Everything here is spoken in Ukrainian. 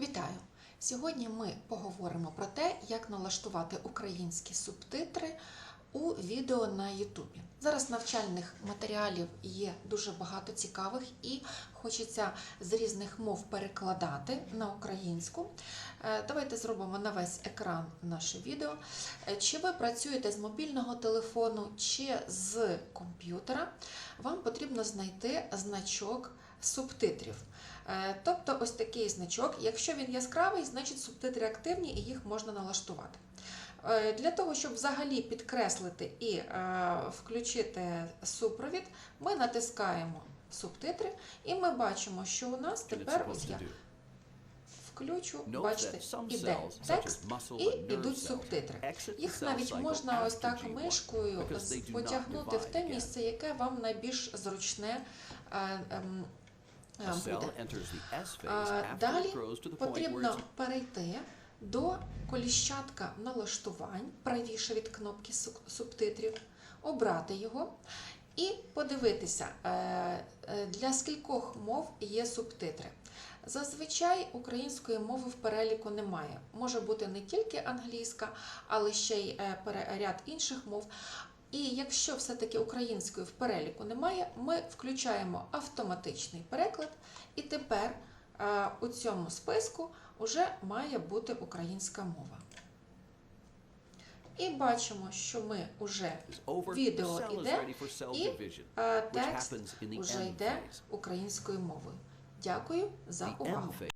Вітаю! Сьогодні ми поговоримо про те, як налаштувати українські субтитри у відео на Ютубі. Зараз навчальних матеріалів є дуже багато цікавих і хочеться з різних мов перекладати на українську. Е, Давайте зробимо на весь екран наше відео. Е, Чи ви працюєте з мобільного телефону чи з комп'ютера, вам потрібно знайти значок субтитрів. Е, Тобто ось такий значок. Якщо він яскравий, значить субтитри активні і їх можна налаштувати. Е, Для того, щоб взагалі підкреслити і е, включити супровід, ми натискаємо субтитри, і ми бачимо, що у нас тепер ось я включу, бачите, іде текст, і cells, субтитри. Їх навіть можна ось так мишкою потягнути в те місце, яке вам найбільш зручне. е, ем, е, cell буде. Далі потрібно перейти до коліщатка налаштувань правіше від кнопки субтитрів, обрати його і подивитися, е, е, для скількох мов є субтитри. Зазвичай української мови в переліку немає. Може бути не тільки англійська, але ще й е, ряд інших мов. І якщо все-таки української в переліку немає, ми включаємо автоматичний переклад, і тепер у цьому списку вже має бути українська мова. І бачимо, що ми вже відео йде, іде, ready і е, текст вже йде українською мовою. Дякую за увагу.